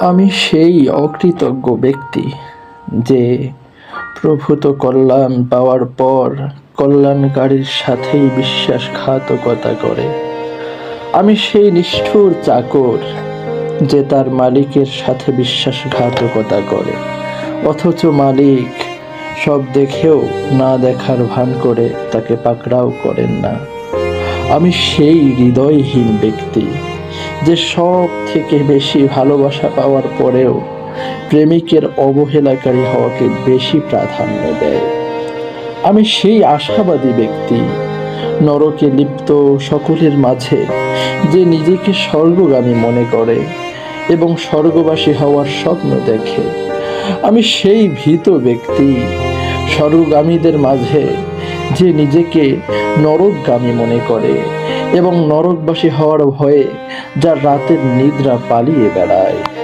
আমি সেই অকৃতজ্ঞ ব্যক্তি যে প্রভূত কল্যাণ পাওয়ার পর কল্যাণকারীর সাথেই বিশ্বাসঘাতকতা করে। আমি সেই নিষ্ঠুর চাকর যে তার মালিকের সাথে বিশ্বাসঘাতকতা করে, অথচ মালিক সব দেখেও না দেখার ভান করে তাকে পাকড়াও করেন না। আমি সেই হৃদয়হীন ব্যক্তি যে সব থেকে বেশি ভালোবাসা পাওয়ার পরেও প্রেমিকের অবহেলাকারী হওয়াকে বেশি প্রাধান্য দেয়। আমি সেই আশাবাদী ব্যক্তি, নরকে লিপ্ত সকলের মাঝে, যে নিজেকে স্বর্গগামী মনে করে এবং স্বর্গবাসী হওয়ার স্বপ্ন দেখে। আমি সেই ভীত ব্যক্তি, স্বর্গগামীদের মাঝে, যে নিজেকে নরকগামী মনে করে এবং নরকবাসী হওয়ার ভয়ে যা রাতের নিদ্রা পালিয়ে বেড়ায়।